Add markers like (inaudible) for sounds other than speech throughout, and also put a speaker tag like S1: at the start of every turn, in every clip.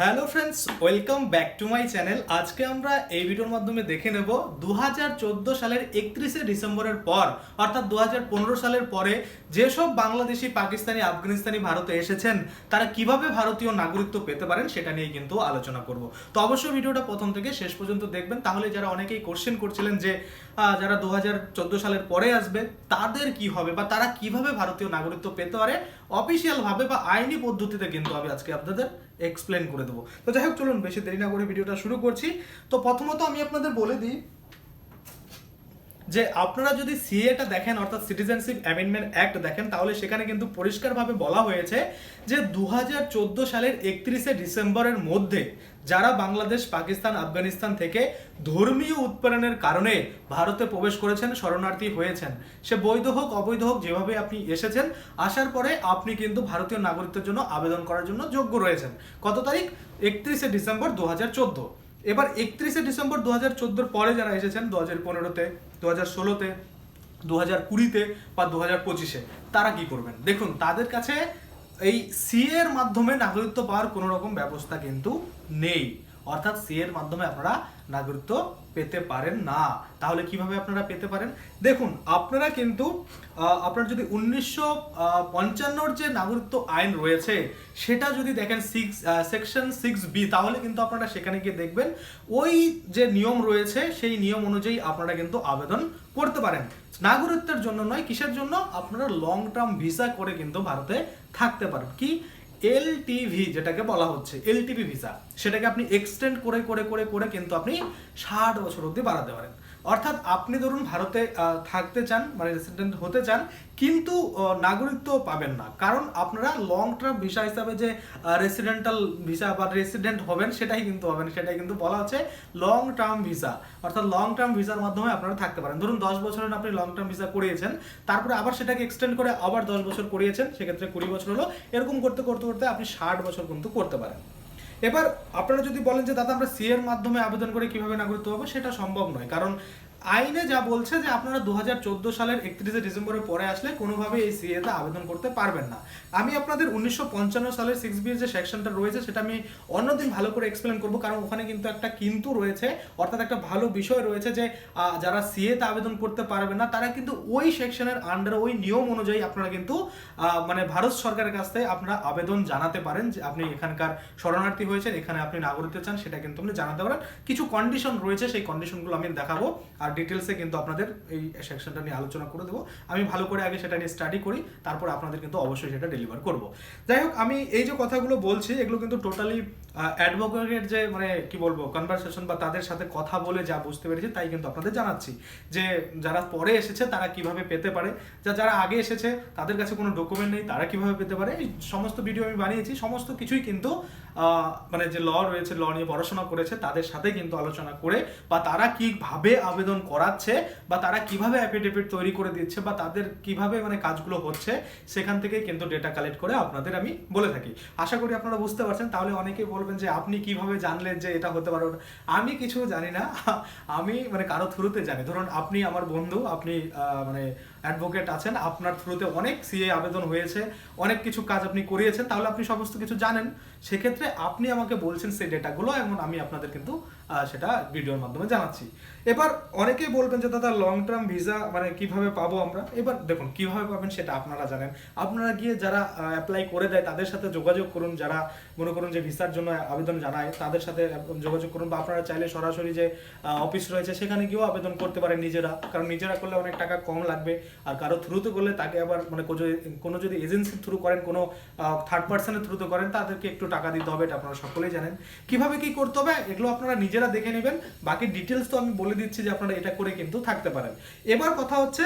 S1: Hello friends, welcome back to my channel. আজকে আমরা এই ভিডিওর মাধ্যমে দেখে নেব দু হাজার চোদ্দ সালের একত্রিশে ডিসেম্বরের পর, অর্থাৎ দু হাজার পনেরো সালের পরে যেসব বাংলাদেশি, পাকিস্তানি, আফগানিস্তানি ভারতে এসেছেন, তারা কীভাবে ভারতীয় নাগরিকত্ব পেতে পারেন সেটা নিয়ে কিন্তু আলোচনা করব। তো অবশ্যই ভিডিওটা প্রথম থেকে শেষ পর্যন্ত দেখবেন। তাহলে যারা অনেকেই কোশ্চেন করছিলেন যে যারা দু হাজার চোদ্দ সালের পরে আসবে, তাদের কি হবে বা তারা কীভাবে ভারতীয় নাগরিকত্ব পেতে পারে অফিসিয়াল ভাবে বা আইনি পদ্ধতিতে কিন্তু আমি আজকে আপনাদের এক্সপ্লেন করে দেবো। তো যাই হোক, চলুন, বেশি দেরি না করে ভিডিওটা শুরু করছি। তো প্রথমত আমি আপনাদের বলে দিই যে আপনারা যদি সিএটা দেখেন, অর্থাৎ সিটিজেনশিপ অ্যামেন্ডমেন্ট অ্যাক্ট দেখেন, তাহলে সেখানে কিন্তু পরিষ্কারভাবে বলা হয়েছে যে দু হাজার চোদ্দ সালের একত্রিশে ডিসেম্বরের মধ্যে যারা বাংলাদেশ, পাকিস্তান, আফগানিস্তান থেকে ধর্মীয় উৎপীড়নের কারণে ভারতে প্রবেশ করেছেন, শরণার্থী হয়েছেন। সে বৈধ হোক, অবৈধ হোক, যেভাবে আপনি এসেছেন, আসার পরে আপনি কিন্তু ভারতীয় নাগরিকদের জন্য আবেদন করার জন্য যোগ্য রয়েছেন। কত তারিখ? একত্রিশে ডিসেম্বর দু হাজার চোদ্দ। এবার একত্রিশে ডিসেম্বর দু হাজার চোদ্দোর পরে যারা এসেছেন দু হাজার পনেরোতে দু হাজার ষোলোতে দু হাজার কুড়িতে বা দু হাজার পঁচিশে, তারা কি করবেন? দেখুন, তাদের কাছে এই সি এর মাধ্যমে নাগরিকত্ব পাওয়ার কোনো রকম ব্যবস্থা কিন্তু নেই। অর্থাৎ সি এর মাধ্যমে আপনারা নাগরিকত্ব পেতে পারেন না। তাহলে কীভাবে আপনারা পেতে পারেন? দেখুন, আপনারা কিন্তু আপনার যদি উনিশশো পঞ্চান্নর যে নাগরিকত্ব আইন রয়েছে, সেটা যদি দেখেন সিক্স সেকশন সিক্স বি তাহলে কিন্তু আপনারা সেখানে গিয়ে দেখবেন ওই যে নিয়ম রয়েছে, সেই নিয়ম অনুযায়ী আপনারা কিন্তু আবেদন করতে পারেন। নাগরিকত্বের জন্য নয়, কিসের জন্য? আপনারা লং টার্ম ভিসা করে কিন্তু ভারতে থাকতে পারেন। কি? এলটিভি যেটাকে বলা হচ্ছে এলটিভি ভিসা সেটাকে আপনি এক্সটেন্ড করে করে করে করে কিন্তু আপনি ষাট বছর অবধি বাড়াতে পারেন। অর্থাৎ আপনি ধরুন ভারতে থাকতে চান মানে রেসিডেন্ট হতে চান, কিন্তু নাগরিকত্ব পাবেন না। কারণ আপনারা লং টার্ম ভিসা হিসাবে যে রেসিডেন্টাল ভিসা বা রেসিডেন্ট হবেন, সেটাই কিন্তু হবেন সেটাই কিন্তু বলা হচ্ছে লং টার্ম ভিসা অর্থাৎ লং টার্ম ভিসার মাধ্যমে আপনারা থাকতে পারেন। ধরুন দশ বছরের আপনি লং টার্ম ভিসা করিয়েছেন, তারপরে আবার সেটাকে এক্সটেন্ড করে আবার দশ বছর করিয়েছেন, সেক্ষেত্রে কুড়ি বছর হলো। এরকম করতে করতে করতে আপনি ষাট বছর কিন্তু করতে পারেন। এবার আপনারা যদি বলেন যে, দাদা, আমরা সি এর মাধ্যমে আবেদন করে কীভাবে নাগরিকত্ব পাবো? সেটা সম্ভব নয়। কারণ আইনে যা বলছে যে আপনারা দু হাজার চোদ্দ সালের একত্রিশে ডিসেম্বরের পরে আসলে কোনোভাবে এই সিএ তে আবেদন করতে পারবেন না। আমি আপনাদের উনিশশো পঞ্চান্ন সালের সিক্স বির যে সেকশনটা রয়েছে, সেটা আমি অন্যদিন ভালো করে এক্সপ্লেন করব, কারণ ওখানে কিন্তু একটা কিন্তু রয়েছে, অর্থাৎ একটা ভালো বিষয় রয়েছে যে যারা সিএ তে আবেদন করতে পারবে না, তারা কিন্তু ওই সেকশনের আন্ডারে ওই নিয়ম অনুযায়ী আপনারা কিন্তু মানে ভারত সরকারের কাছ থেকে আপনারা আবেদন জানাতে পারেন যে আপনি এখানকার শরণার্থী হয়েছেন, এখানে আপনি নাগরিকত্ব চান, সেটা কিন্তু আপনি জানাতে পারেন। কিছু কন্ডিশন রয়েছে, সেই কন্ডিশনগুলো আমি দেখাবো। আর ডিটেলসে কিন্তু আপনাদের এই সেকশনটা নিয়ে আলোচনা করে দেবো। আমি ভালো করে আগে সেটা নিয়ে স্টাডি করি, তারপর আপনাদের কিন্তু অবশ্যই সেটা ডেলিভার করব। যাই হোক, আমি এই যে কথাগুলো বলছি, এগুলো কিন্তু টোটালি অ্যাডভোকেটের যে মানে কি বলব কনভারসেশন বা তাদের সাথে কথা বলে যা বুঝতে পেরেছি, তাই কিন্তু আপনাদের জানাচ্ছি। যে যারা পরে এসেছে, তারা কীভাবে পেতে পারে? যা, যারা আগে এসেছে, তাদের কাছে কোনো ডকুমেন্ট নেই, তারা কীভাবে পেতে পারে? এই সমস্ত ভিডিও আমি বানিয়েছি, সমস্ত কিছুই কিন্তু মানে যে ল রয়েছে ল নিয়ে পড়াশোনা করেছে, তাদের সাথে কিন্তু আলোচনা করে বা তারা কীভাবে আবেদন করাচ্ছে বা তারা কীভাবে অ্যাফিডেভিট তৈরি করে দিচ্ছে বা তাদের কীভাবে মানে কাজগুলো হচ্ছে, সেখান থেকে কিন্তু ডেটা কালেক্ট করে আপনাদের আমি বলে থাকি। আশা করি আপনারা বুঝতে পারছেন। তাহলে অনেকে বলবেন যে, আপনি কীভাবে জানলেন যে এটা হতে পারে? আমি কিছু জানি না। (laughs) আমি মানে কারও থ্রুতে জানি। ধরুন, আপনি আমার বন্ধু, আপনি মানে অ্যাডভোকেট আছেন, আপনার থ্রুতে অনেক সিএ আবেদন হয়েছে, অনেক কিছু কাজ আপনি করিয়েছেন, তাহলে আপনি সমস্ত কিছু জানেন। সেক্ষেত্রে আপনি আমাকে বলছেন সেই ডেটাগুলো এবং আমি আপনাদের কিন্তু সেটা ভিডিওর মাধ্যমে জানাচ্ছি। এবার অনেকেই বলবেন যে, দাদা লং টার্ম ভিসা মানে কীভাবে পাবো আমরা? এবার দেখুন, কীভাবে পাবেন সেটা আপনারা জানেন। আপনারা গিয়ে যারা অ্যাপ্লাই করে দেয়, তাদের সাথে যোগাযোগ করুন। যারা মনে করুন যে ভিসার জন্য আবেদন জানায়, তাদের সাথে যোগাযোগ করুন। বা আপনারা চাইলে সরাসরি যে অফিস রয়েছে, সেখানে গিয়েও আবেদন করতে পারেন নিজেরা। কারণ নিজেরা করলে অনেক টাকা কম লাগবে। আর কারও থ্রুতে করলে তাকে আবার মানে কোনো যদি- এজেন্সির থ্রু করেন, কোনো থার্ড পার্সনের থ্রুতে করেন, তাদেরকে একটু টাকা দিতে হবে, এটা আপনারা সকলেই জানেন। কীভাবে কি করতে হবে, এগুলো আপনারা নিজেরা দেখে নেবেন। বাকি ডিটেলস তো আমি বলে দিচ্ছি যে, আপনারা এটা করে কিন্তু থাকতে পারেন। এবার কথা হচ্ছে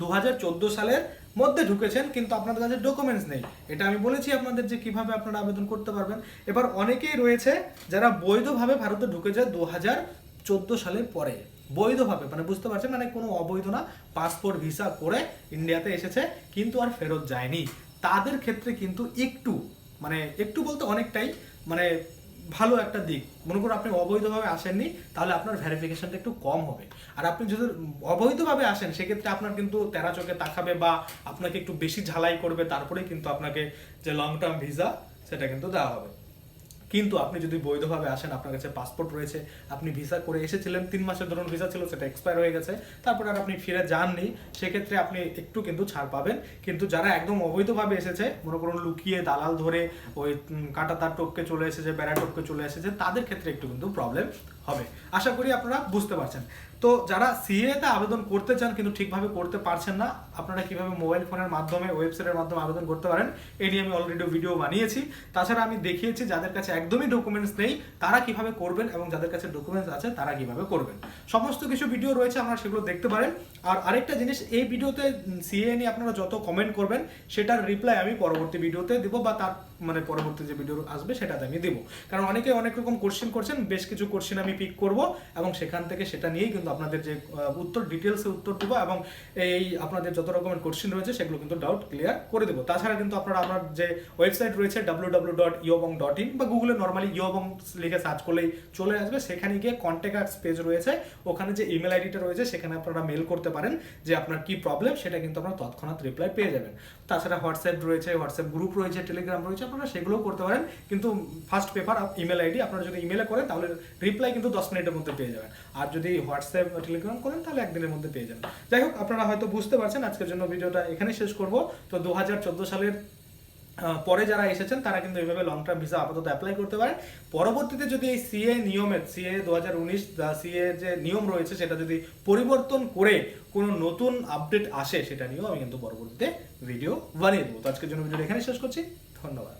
S1: দু হাজার চোদ্দ সালের মধ্যে ঢুকেছেন, কিন্তু আপনাদের কাছে ডকুমেন্টস নেই। এটা আমি বলেছি আপনাদের যে কীভাবে আপনারা আবেদন করতে পারবেন। এবার অনেকেই রয়েছে যারা বৈধভাবে ভারতে ঢুকে যায় দু চোদ্দ সালের পরে। বৈধভাবে মানে বুঝতে পারছেন? মানে কোনো অবৈধ না পাসপোর্ট ভিসা করে ইন্ডিয়াতে এসেছে, কিন্তু আর ফেরত যায়নি। তাদের ক্ষেত্রে কিন্তু একটু মানে একটু বলতে অনেকটাই মানে ভালো একটা দিক। মনে করুন আপনি অবৈধভাবে আসেননি, তাহলে আপনার ভ্যারিফিকেশনটা একটু কম হবে। আর আপনি যদি অবৈধভাবে আসেন, সেক্ষেত্রে আপনার কিন্তু তেরা চোখে তাকাবে বা আপনাকে একটু বেশি ঝালাই করবে তারপরে কিন্তু আপনাকে যে লং টার্ম ভিসা সেটা কিন্তু দেওয়া হবে। কিন্তু আপনি যদি বৈধভাবে আসেন, আপনার কাছে পাসপোর্ট রয়েছে, আপনি ভিসা করে এসেছিলেন, তিন মাসের ধরুন ভিসা ছিল, সেটা এক্সপায়ার হয়ে গেছে, তারপর আর আপনি ফিরে যাননি, সেক্ষেত্রে আপনি একটু কিন্তু ছাড় পাবেন। কিন্তু যারা একদম অবৈধভাবে এসেছে, মনে করুন লুকিয়ে দালাল ধরে ওই কাঁটা তার টপকে চলে এসেছে, বেড়া টপকে চলে এসেছে, তাদের ক্ষেত্রে একটু কিন্তু প্রবলেম হবে। আশা করি আপনারা বুঝতে পারছেন। তো যারা সিএতে আবেদন করতে চান কিন্তু ঠিকভাবে করতে পারছেন না, আপনারা কীভাবে মোবাইল ফোনের মাধ্যমে ওয়েবসাইটের মাধ্যমে আবেদন করতে পারেন এই নিয়ে আমি অলরেডি ভিডিও বানিয়েছি। তাছাড়া আমি দেখিয়েছি, যাদের কাছে একদমই ডকুমেন্টস নেই, তারা কীভাবে করবেন এবং যাদের কাছে ডকুমেন্টস আছে, তারা কীভাবে করবেন। সমস্ত কিছু ভিডিও রয়েছে, আপনারা সেগুলো দেখতে পারেন। আর আরেকটা জিনিস, এই ভিডিওতে সিএ নিয়ে আপনারা যত কমেন্ট করবেন, সেটার রিপ্লাই আমি পরবর্তী ভিডিওতে দেবো বা তার মানে পরবর্তী যে ভিডিও আসবে, সেটাতে আমি দেবো। কারণ অনেকে অনেক রকম কোশ্চেন করছেন, বেশ কিছু কোশ্চেন আমি পিক করব এবং সেখান থেকে সেটা নিয়েই কিন্তু আপনাদের যে উত্তর ডিটেলসে উত্তর দেবো এবং এই আপনাদের যত রকমের কোশ্চেন রয়েছে সেগুলো কিন্তু ডাউট ক্লিয়ার করে দেবো। তাছাড়া কিন্তু আপনারা আপনার যে ওয়েবসাইট রয়েছে ডাব্লিউ ডাব্লিউ ডট ইয়বং ডট ইন বা গুগলে নর্মালি ইয়বং লিখে সার্চ করলেই চলে আসবে। সেখানে গিয়ে কন্ট্যাক্ট পেজ রয়েছে। ওখানে যে ইমেল আইডিটা রয়েছে সেখানে আপনারা মেল করতে পারেন যে আপনার কি প্রবলেম সেটা কিন্তু আপনারা তৎক্ষণাৎ রিপ্লাই পেয়ে যাবেন। তাছাড়া হোয়াটসঅ্যাপ রয়েছে হোয়াটসঅ্যাপ গ্রুপ রয়েছে টেলিগ্রাম রয়েছে, আপনারা সেগুলোও করতে পারেন। কিন্তু ফার্স্ট পেপার ইমেল আইডি আপনারা যদি ইমেলে করেন তাহলে রিপ্লাই কিন্তু দশ মিনিটের মধ্যে পেয়ে যাবেন। আর যদি হোয়াটসঅ্যাপ টেলিগ্রাম করেন, তাহলে একদিনের মধ্যে পেয়ে যাবেন। যাই হোক, আপনারা হয়তো বুঝতে পারছেন, আজকের জন্য ভিডিওটা এখানেই শেষ করব। তো দু সালের পরে যারা এসেছেন, তারা কিন্তু এইভাবে লং টার্ম ভিসা আপাতত অ্যাপ্লাই করতে পারেন। পরবর্তীতে যদি এই সিএ নিয়মের সিএ দু হাজার উনিশ সিএ যে নিয়ম রয়েছে, সেটা যদি পরিবর্তন করে কোনো নতুন আপডেট আসে, সেটা নিয়েও আমি কিন্তু পরবর্তীতে ভিডিও বানিয়ে দেবো। তো আজকের জন্য ভিডিও এখানে শেষ করছি। ধন্যবাদ।